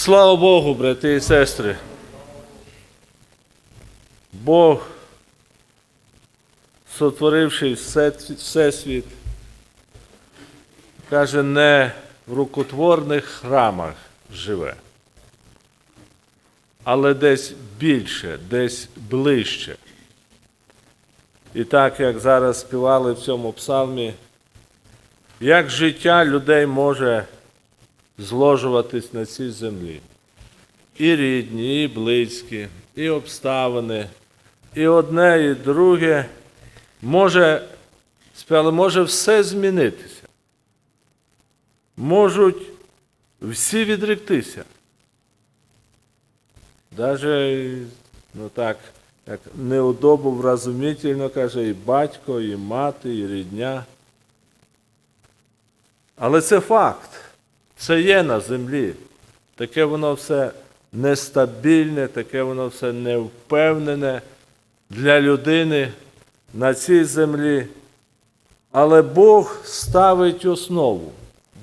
Слава Богу, брати і сестри. Бог, сотворивши Всесвіт, каже, не в рукотворних храмах живе, але десь більше, десь ближче. І так, як зараз співали в цьому псалмі, як життя людей може зложуватись на цій землі. І рідні, і близькі, і обставини, і одне, і друге може, може все змінитися. Можуть всі відректися. Даже, ну так, як неудобу вразумительно каже і батько, і мати, і рідня. Але це факт. Це є на землі. Таке воно все нестабільне, таке воно все невпевнене для людини на цій землі. Але Бог ставить основу.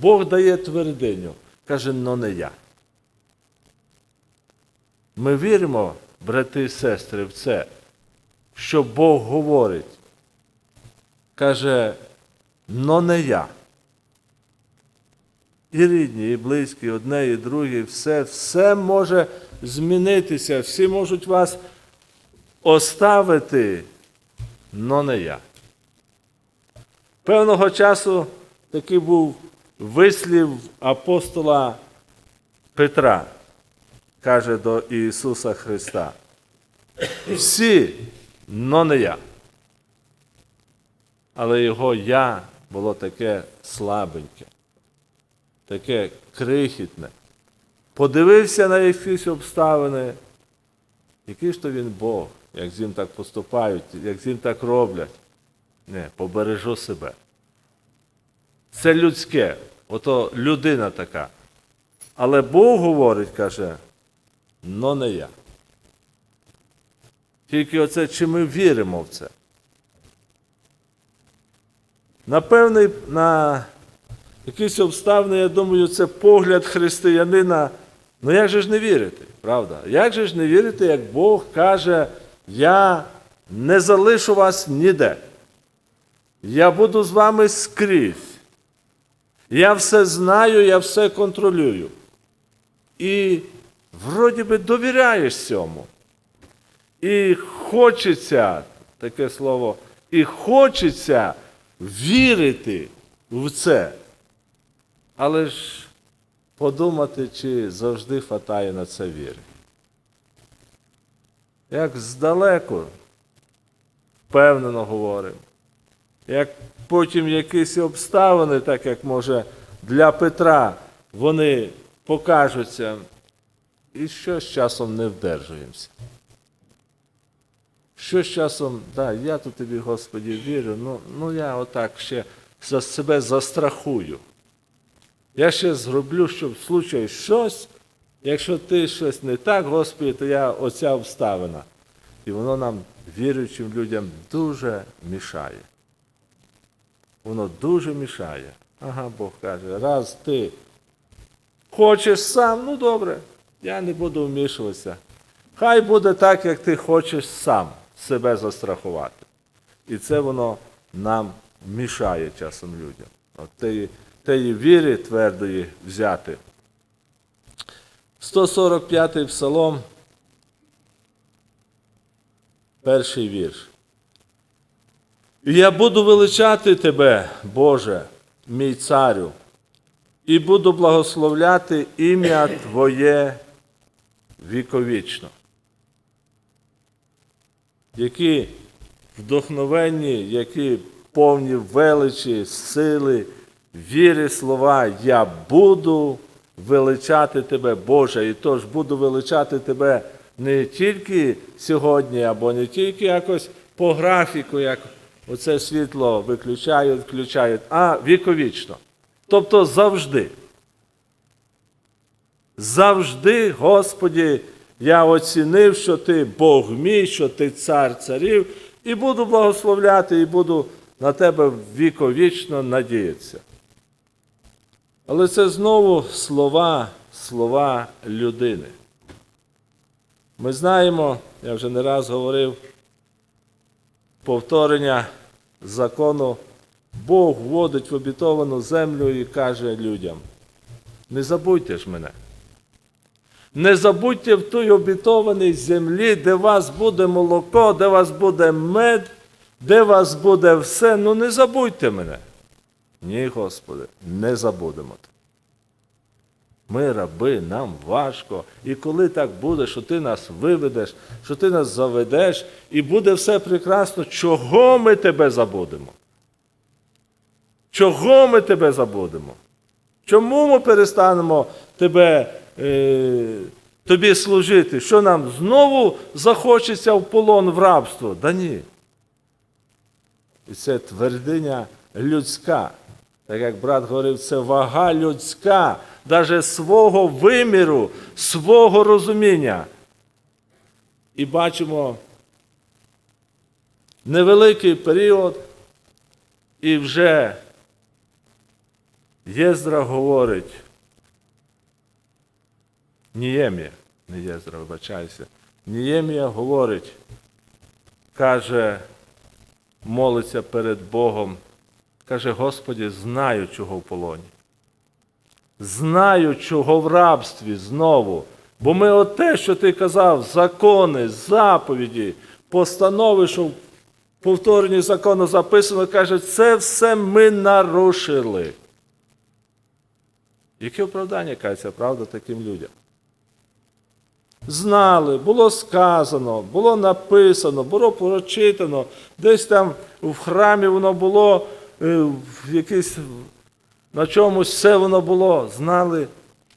Бог дає твердиню. Каже, ну не я. Ми віримо, брати і сестри, в це, що Бог говорить. Каже, но не я. І рідні, і близькі, і одне, і друге, все, все може змінитися, всі можуть вас оставити, но не я. Певного часу такий був вислів апостола Петра, каже до Ісуса Христа. Всі, но не я. Але його я було таке слабеньке таке крихітне. Подивився на якісь обставини, який ж то він Бог, як з ним так поступають, як з ним так роблять. Не, побережу себе. Це людське, ото людина така. Але Бог говорить, каже, но не я. Тільки оце, чи ми віримо в це? На певний, на якісь обставини, я думаю, це погляд християнина. Ну як же ж не вірити, правда? Як же ж не вірити, як Бог каже, я не залишу вас ніде. Я буду з вами скрізь. Я все знаю, я все контролюю. І вроді би довіряєш цьому. І хочеться, таке слово, і хочеться вірити в це. Але ж подумати, чи завжди хватає на це віри. Як здалеку впевнено говоримо, як потім якісь обставини, так як може для Петра, вони покажуться, і що з часом не вдержуємося. Що з часом, да, я тут тобі, Господі, вірю, ну, ну я отак ще за себе застрахую. Я ще зроблю, щоб в случаї щось, якщо ти щось не так, Господи, то я оця обставина. І воно нам, віруючим людям, дуже мішає. Воно дуже мішає. Ага, Бог каже, раз ти хочеш сам, ну добре, я не буду вмішуватися. Хай буде так, як ти хочеш сам себе застрахувати. І це воно нам мішає часом людям. От тієї, тієї віри твердої взяти. 145-й псалом, перший вірш. І я буду величати тебе, Боже, мій царю, і буду благословляти ім'я Твоє віковічно. Які вдохновенні, які повні величі, сили, віри слова, я буду величати тебе, Боже, і тож буду величати тебе не тільки сьогодні, або не тільки якось по графіку, як оце світло виключають, включають, а віковічно. Тобто завжди. Завжди, Господі, я оцінив, що ти Бог мій, що ти цар царів, і буду благословляти, і буду на тебе віковічно надіятися. Але це знову слова слова людини. Ми знаємо, я вже не раз говорив, повторення закону Бог вводить в обітовану землю і каже людям: не забудьте ж мене. Не забудьте в той обітованій землі, де вас буде молоко, де вас буде мед, де вас буде все. Ну не забудьте мене. Ні, Господи, не забудемо. Ми раби, нам важко. І коли так буде, що ти нас виведеш, що ти нас заведеш, і буде все прекрасно, чого ми тебе забудемо? Чого ми тебе забудемо? Чому ми перестанемо тебе, е, тобі служити? Що нам знову захочеться в полон в рабство? Да ні. І це твердиня людська. Так як брат говорив, це вага людська, навіть свого виміру, свого розуміння. І бачимо невеликий період, і вже Єздра говорить, Ніємія, не Єздра, вибачаюся, Ніємія говорить, каже, молиться перед Богом, каже, Господі, знаю, чого в полоні. Знаю, чого в рабстві знову. Бо ми от те, що ти казав, закони, заповіді, постанови, що в повторенні закону записано, каже, це все ми нарушили. Яке оправдання кається, правда, таким людям? Знали, було сказано, було написано, було прочитано, десь там в храмі воно було, в якийсь, на чомусь все воно було, знали,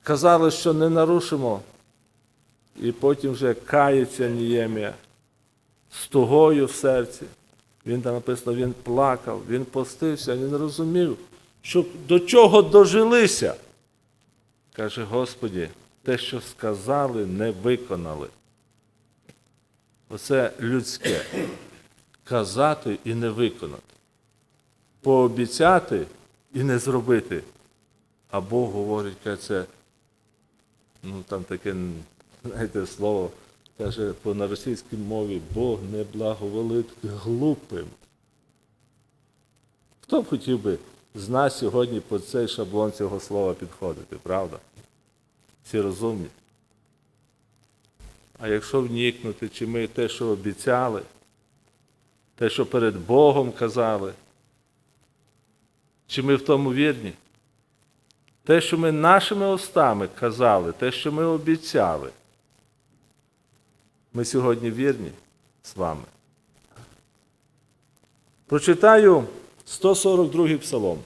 казали, що не нарушимо. І потім вже кається Ніємія з тугою в серці. Він там написано, він плакав, він постився, він розумів, що до чого дожилися. Каже, Господі, те, що сказали, не виконали. Оце людське. Казати і не виконати. Пообіцяти і не зробити. А Бог говорить, каже, це, ну там таке, знаєте, слово, каже, по на російській мові Бог не благоволить глупим. Хто б хотів би з нас сьогодні по цей шаблон цього слова підходити, правда? Всі розумні. А якщо вникнути, чи ми те, що обіцяли, те, що перед Богом казали, чи ми в тому вірні? Те, що ми нашими устами казали, те, що ми обіцяли, ми сьогодні вірні з вами. Прочитаю 142 псалом.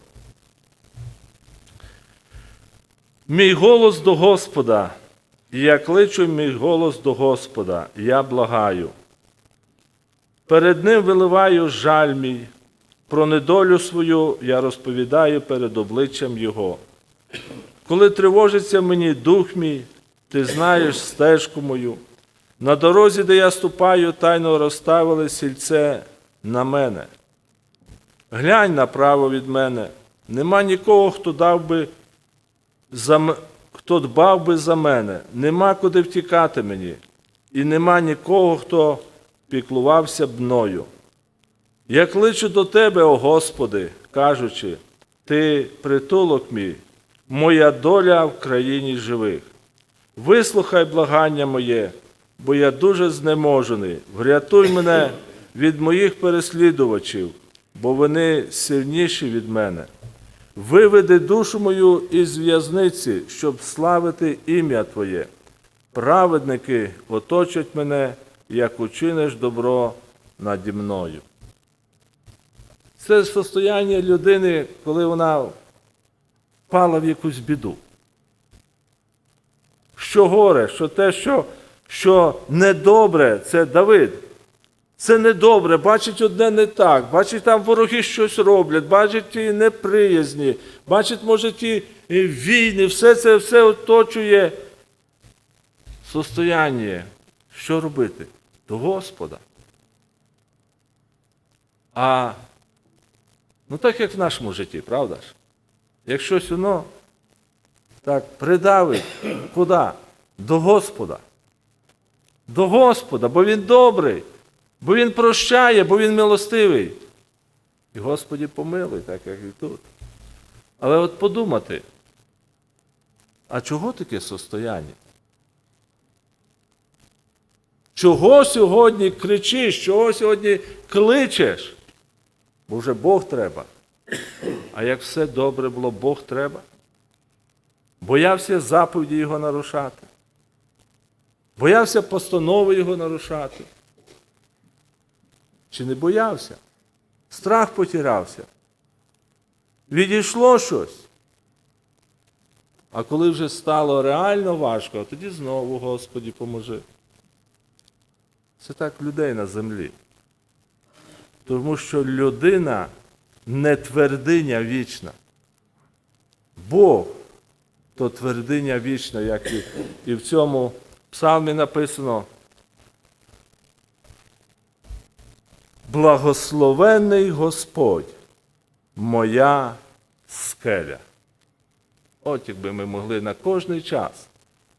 Мій голос до Господа, і я кличу мій голос до Господа, я благаю. Перед Ним виливаю жаль мій, про недолю свою я розповідаю перед обличчям Його. Коли тривожиться мені дух мій, ти знаєш стежку мою. На дорозі, де я ступаю, тайно розставили сільце на мене. Глянь направо від мене, нема нікого, хто дав би за, хто дбав би за мене, нема куди втікати мені, і нема нікого, хто піклувався б мною. Я кличу до Тебе, о Господи, кажучи, Ти притулок мій, моя доля в країні живих. Вислухай благання моє, бо я дуже знеможений. Врятуй мене від моїх переслідувачів, бо вони сильніші від мене. Виведи душу мою із в'язниці, щоб славити ім'я Твоє. Праведники оточать мене, як учиниш добро наді мною. Це состояння людини, коли вона впала в якусь біду. Що горе, що те, що, що недобре, це Давид. Це недобре, бачить одне не так, бачить, там вороги щось роблять, бачить ті неприязні, бачить, може, ті е, війни, все це все оточує состояння. Що робити? До Господа. А ну так як в нашому житті, правда ж? Як щось воно так придавить куди? До Господа. До Господа, бо Він добрий, бо Він прощає, бо Він милостивий. І Господі помилуй, так як і тут. Але от подумати, а чого таке состояння? Чого сьогодні кричиш, чого сьогодні кличеш? Бо вже Бог треба. А як все добре було, Бог треба. Боявся заповіді Його нарушати. Боявся постанови Його нарушати. Чи не боявся? Страх потірався. Відійшло щось. А коли вже стало реально важко, тоді знову, Господі, поможи. Це так людей на землі. Тому що людина не твердиня вічна. Бог то твердиня вічна, як і, і в цьому псалмі написано. Благословенний Господь, моя скеля. От якби ми могли на кожний час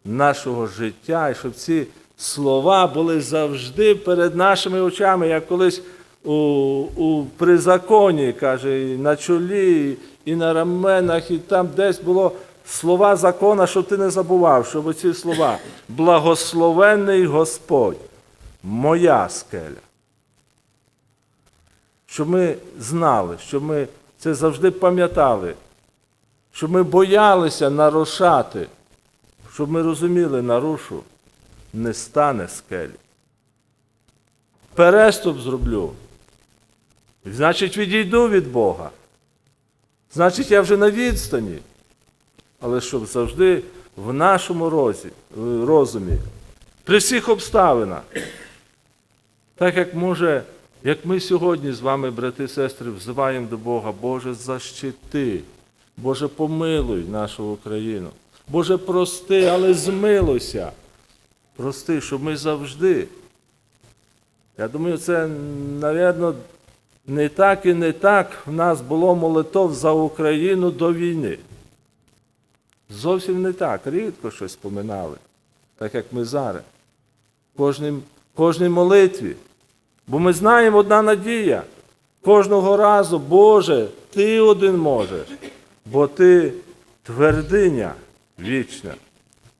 нашого життя, і щоб ці слова були завжди перед нашими очами, як колись у, у при законі, каже, і на чолі, і на раменах, і там десь було слова закона, щоб ти не забував, щоб ці слова. Благословенний Господь, моя скеля. Щоб ми знали, щоб ми це завжди пам'ятали, щоб ми боялися нарушати, щоб ми розуміли, нарушу не стане скелі. Переступ зроблю. Значить, відійду від Бога. Значить, я вже на відстані. Але щоб завжди в нашому розі, розумі, при всіх обставинах, так як може, як ми сьогодні з вами, брати і сестри, взиваємо до Бога, Боже, защити, Боже, помилуй нашу Україну. Боже, прости, але змилуйся. Прости, щоб ми завжди. Я думаю, це, навірно, не так і не так в нас було молитов за Україну до війни. Зовсім не так. Рідко щось споминали, так як ми зараз. Кожній, кожній молитві. Бо ми знаємо одна надія. Кожного разу, Боже, Ти один можеш, бо Ти твердиня вічна.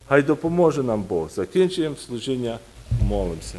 Хай допоможе нам Бог. Закінчуємо служіння, молимося.